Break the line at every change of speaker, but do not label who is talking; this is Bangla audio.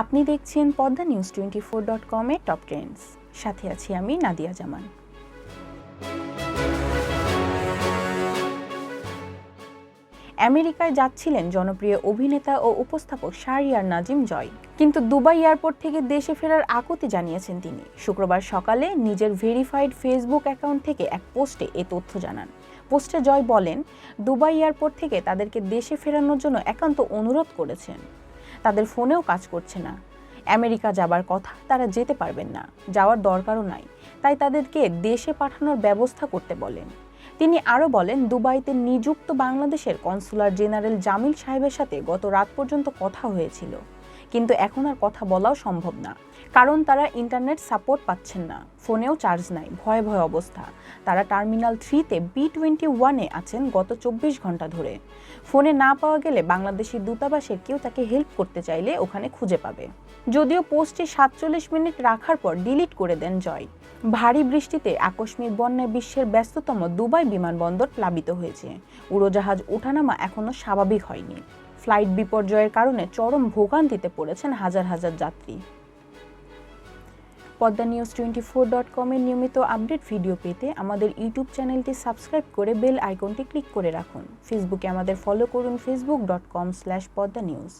আপনি দেখছেন Padma news twenty four dot কমের টপ ট্রেন্ডস। সাথে আছি আমি নাদিয়া জামান। আমেরিকায় যাচ্ছিলেন জনপ্রিয় অভিনেতা ও উপস্থাপক শাহরিয়ার নাজিম জয়। কিন্তু দুবাই এয়ারপোর্ট থেকে দেশে ফেরার আকুতি জানিয়েছেন তিনি। শুক্রবার সকালে নিজের ভেরিফাইড ফেসবুক অ্যাকাউন্ট থেকে এক পোস্টে এ তথ্য জানান। পোস্টে জয় বলেন, দুবাই এয়ারপোর্ট থেকে তাদেরকে দেশে ফেরানোর জন্য একান্ত অনুরোধ করেছেন। তাদের ফোনেও কাজ করছে না। আমেরিকা যাবার কথা তারা যেতে পারবেন না, যাওয়ার দরকারও নাই। তাই তাদেরকে দেশে পাঠানোর ব্যবস্থা করতে বলেন। তিনি আরও বলেন, দুবাইতে নিযুক্ত বাংলাদেশের কনসুলার জেনারেল জামিল সাহেবের সাথে গত রাত পর্যন্ত কথা হয়েছিল। কিন্তু এখন আর কথা বলাও সম্ভব না। কারণ তারা ইন্টারনেট সাপোর্ট পাচ্ছেন না। ফোনেও চার্জ নাই। ভয় ভয় অবস্থা। তারা টার্মিনাল থ্রিতে বি টোয়েন্টি ওয়ানে আছেন গত চব্বিশ ঘণ্টা ধরে। ফোনে না পাওয়া গেলে বাংলাদেশি দূতাবাসের কেউ তাকে হেল্প করতে চাইলে ওখানে খুঁজে পাবে। যদিও পোস্টটি সাতচল্লিশ মিনিট রাখার পর ডিলিট করে দেন জয়। ভারী বৃষ্টিতে আকস্মিক বন্যায় বিশ্বের ব্যস্ততম দুবাই বিমানবন্দর প্লাবিত হয়েছে। উড়োজাহাজ ওঠানামা এখনও স্বাভাবিক হয়নি। ফ্লাইট বিপর্যয়ের কারণে চরম ভোগান্তিতে পড়েছেন হাজার হাজার যাত্রী। Padma news twenty four dot কমের নিয়মিত আপডেট ভিডিও পেতে আমাদের ইউটিউব চ্যানেলটি সাবস্ক্রাইব করে বেল আইকনটি ক্লিক করে রাখুন। ফেসবুকে আমাদের ফলো করুন Facebook dot com slash Padma news.